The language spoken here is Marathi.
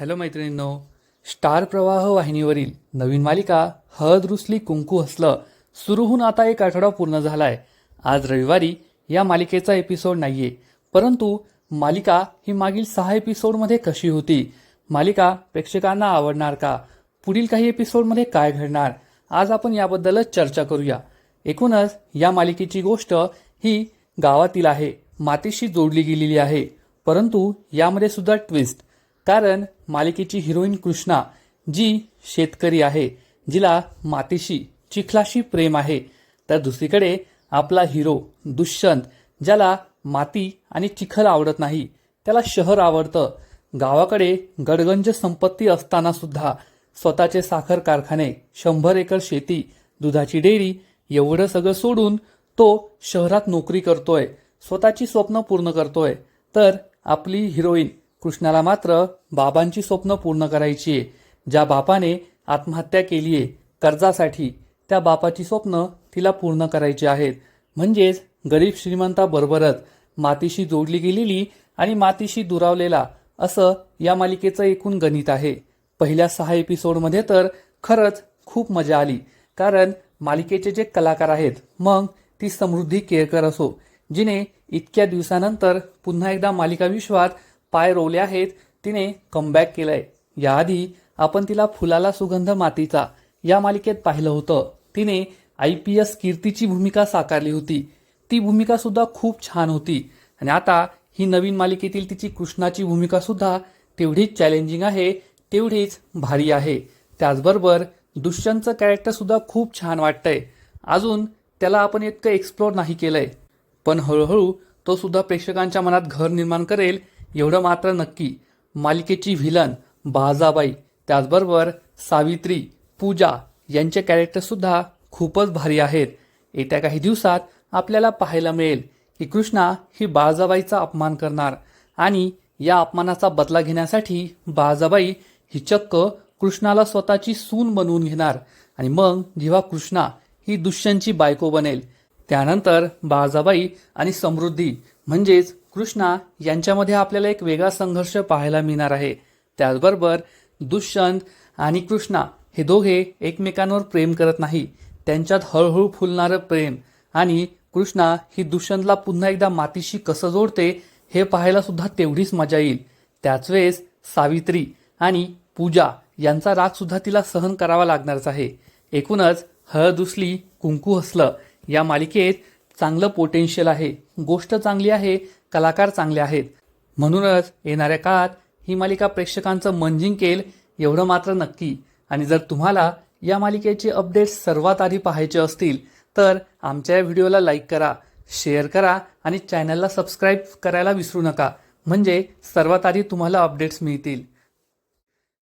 हॅलो मैत्रिणींनो स्टार प्रवाह वाहिनीवरील नवीन मालिका हळद रुसली कुंकू हसलं सुरू होऊन आता एक आठवडा पूर्ण झाला आहे आज रविवारी या मालिकेचा एपिसोड नाही आहे परंतु मालिका ही मागील सहा एपिसोडमध्ये कशी होती? मालिका प्रेक्षकांना आवडणार का? पुढील काही एपिसोडमध्ये काय घडणार? आज आपण याबद्दलच चर्चा करूया. एकूणच या मालिकेची गोष्ट ही गावातील आहे मातीशी जोडली गेलेली आहे परंतु यामध्ये सुद्धा ट्विस्ट कारण मालिकेची हिरोईन कृष्णा जी शेतकरी आहे जिला मातीशी चिखलाशी प्रेम आहे. तर दुसरीकडे आपला हिरो दुष्यंत ज्याला माती आणि चिखल आवडत नाही त्याला शहर आवडतं. गावाकडे गडगंज संपत्ती असताना सुद्धा स्वतःचे साखर कारखाने शंभर एकर शेती दुधाची डेअरी एवढं सगळं सोडून तो शहरात नोकरी करतोय स्वतःची स्वप्न पूर्ण करतोय. तर आपली हिरोईन कृष्णाला मात्र बाबांची स्वप्न पूर्ण करायची आहे. ज्या बापाने आत्महत्या केली आहे कर्जासाठी त्या बापाची स्वप्न तिला पूर्ण करायची आहेत. म्हणजेच गरीब श्रीमंताबरोबरच मातीशी जोडली गेलेली आणि मातीशी दुरावलेला असं या मालिकेचं एकूण गणित आहे. पहिल्या सहा एपिसोडमध्ये तर खरंच खूप मजा आली कारण मालिकेचे जे कलाकार आहेत मग ती समृद्धी केरकर असो जिने इतक्या दिवसानंतर पुन्हा एकदा मालिका विश्वात पाय रोवले आहेत तिने कमबॅक केलंय. याआधी आपण तिला फुलाला सुगंध मातीचा या मालिकेत पाहिलं होतं. तिने आय पी एस कीर्तीची भूमिका साकारली होती. ती भूमिका सुद्धा खूप छान होती. आणि आता ही नवीन मालिकेतील तिची कृष्णाची भूमिका सुद्धा तेवढीच चॅलेंजिंग आहे तेवढीच भारी आहे. त्याचबरोबर दुष्यंतचं कॅरेक्टर सुद्धा खूप छान वाटतंय. अजून त्याला आपण इतकं एक्सप्लोर नाही केलंय. पण हळूहळू तो सुद्धा प्रेक्षकांच्या मनात घर निर्माण करेल एवढं मात्र नक्की. मालिकेची व्हिलन बाजाबाई त्याचबरोबर सावित्री पूजा यांचे कॅरेक्टरसुद्धा खूपच भारी आहेत. येत्या काही दिवसात आपल्याला पाहायला मिळेल की कृष्णा ही बाळजाबाईचा अपमान करणार आणि या अपमानाचा बदला घेण्यासाठी बाळजाबाई ही चक्क कृष्णाला स्वतःची सून बनवून घेणार. आणि मग जेव्हा कृष्णा ही दुष्यंतची बायको बनेल त्यानंतर बाजाबाई आणि समृद्धी म्हणजेच कृष्णा यांच्यामध्ये आपल्याला एक वेगळा संघर्ष पाहायला मिळणार आहे. त्याचबरोबर दुष्यंत आणि कृष्णा हे दोघे एकमेकांवर प्रेम करत नाही. त्यांच्यात हळूहळू फुलणारं प्रेम आणि कृष्णा ही दुष्यंतला पुन्हा एकदा मातीशी कसं जोडते हे पाहायला सुद्धा तेवढीच मजा येईल. त्याच वेळेस सावित्री आणि पूजा यांचा राग सुद्धा तिला सहन करावा लागणारच आहे. एकूणच हळद उचली कुंकू हसलं या मालिकेत चांगलं पोटेन्शियल आहे. गोष्ट चांगली आहे कलाकार चांगले आहेत. म्हणूनच येणाऱ्या काळात ही मालिका प्रेक्षकांचं मन जिंकेल एवढं मात्र नक्की. आणि जर तुम्हाला या मालिकेचे अपडेट्स सर्वात आधी पाहायचे असतील तर आमच्या या व्हिडिओला लाईक करा शेअर करा आणि चॅनलला सबस्क्राईब करायला विसरू नका. म्हणजे सर्वात आधी तुम्हाला अपडेट्स मिळतील.